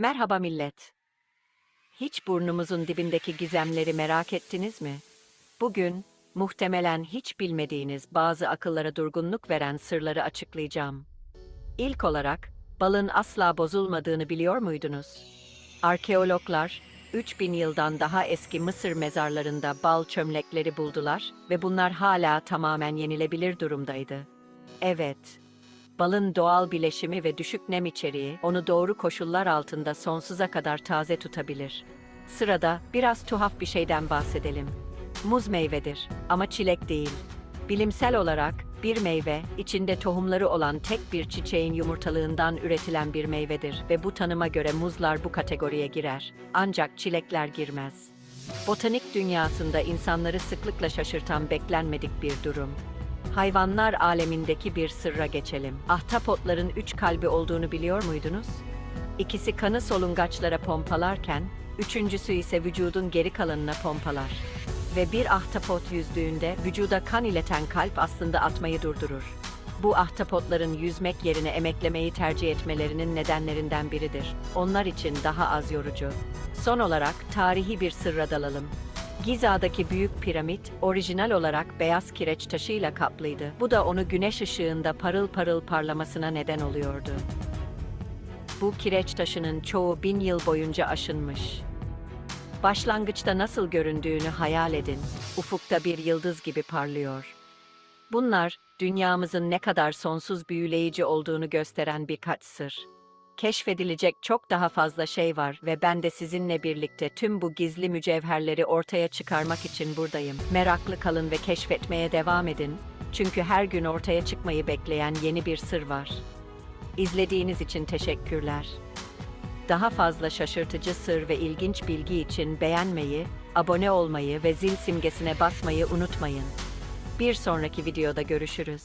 Merhaba millet. Hiç burnumuzun dibindeki gizemleri merak ettiniz mi? Bugün muhtemelen hiç bilmediğiniz bazı akıllara durgunluk veren sırları açıklayacağım. İlk olarak balın asla bozulmadığını biliyor muydunuz? Arkeologlar 3000 yıldan daha eski Mısır mezarlarında bal çömlekleri buldular ve bunlar hala tamamen yenilebilir durumdaydı. Evet, Balın doğal bileşimi ve düşük nem içeriği onu doğru koşullar altında sonsuza kadar taze tutabilir. Sırada biraz tuhaf bir şeyden bahsedelim. Muz meyvedir ama çilek değil. Bilimsel olarak bir meyve, içinde tohumları olan tek bir çiçeğin yumurtalığından üretilen bir meyvedir ve bu tanıma göre muzlar bu kategoriye girer. Ancak çilekler girmez. Botanik dünyasında insanları sıklıkla şaşırtan beklenmedik bir durum. Hayvanlar alemindeki bir sırra geçelim. Ahtapotların üç kalbi olduğunu biliyor muydunuz? İkisi kanı solungaçlara pompalarken, üçüncüsü ise vücudun geri kalanına pompalar. Ve bir ahtapot yüzdüğünde vücuda kan ileten kalp aslında atmayı durdurur. Bu ahtapotların yüzmek yerine emeklemeyi tercih etmelerinin nedenlerinden biridir. Onlar için daha az yorucu. Son olarak tarihi bir sırra dalalım. Giza'daki büyük piramit orijinal olarak beyaz kireç taşıyla kaplıydı. Bu da onu güneş ışığında parıl parıl parlamasına neden oluyordu. Bu kireç taşının çoğu bin yıl boyunca aşınmış. Başlangıçta nasıl göründüğünü hayal edin. Ufukta bir yıldız gibi parlıyor. Bunlar dünyamızın ne kadar sonsuz büyüleyici olduğunu gösteren birkaç sır. Keşfedilecek çok daha fazla şey var ve ben de sizinle birlikte tüm bu gizli mücevherleri ortaya çıkarmak için buradayım. Meraklı kalın ve keşfetmeye devam edin. Çünkü her gün ortaya çıkmayı bekleyen yeni bir sır var. İzlediğiniz için teşekkürler. Daha fazla şaşırtıcı sır ve ilginç bilgi için beğenmeyi, abone olmayı ve zil simgesine basmayı unutmayın. Bir sonraki videoda görüşürüz.